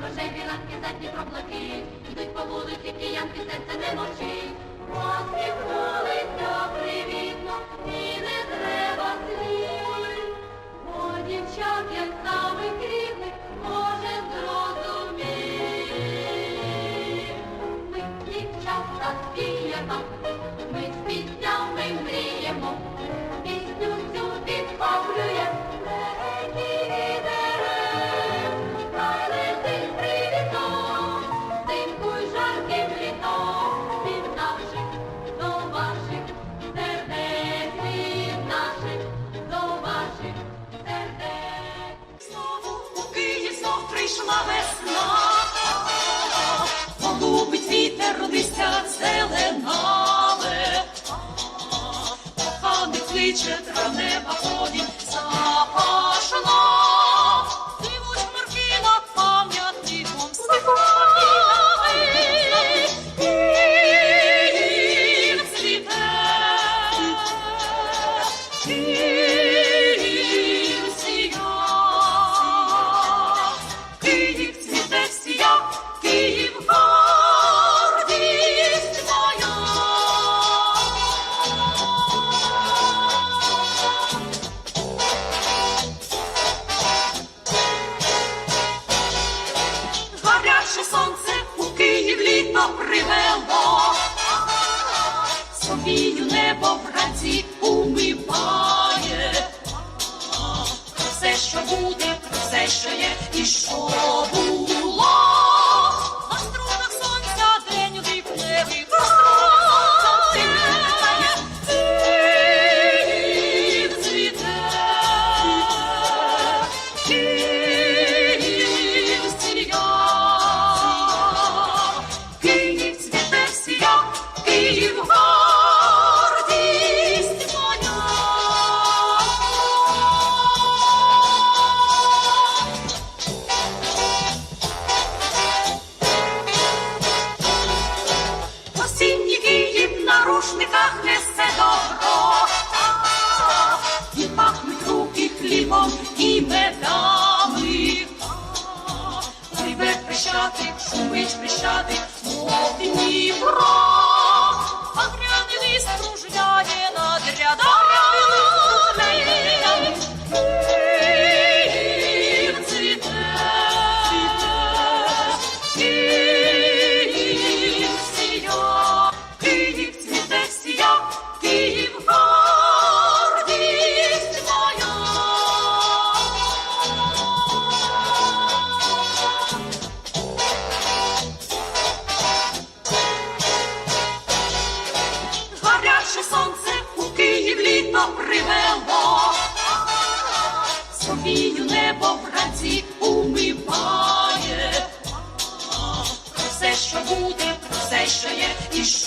за Дніпро блакить, Ідуть по вулиці киянки, серце не мовчить. Посміхнулися привітно, і не треба слів. Бо дівчат, як самих рідних, кожен зрозумів. Ми дівчата спіємо, прийшла весна. Голубить вітер, родися зеленаве. Коханий кличе Вранці умиває. Все, що буде, все, що є, і що було. Рушниках несе добро. Гаряче сонце у Київ літо привело. Софію небо вранці умиває. Все, що буде, про все, що є, і що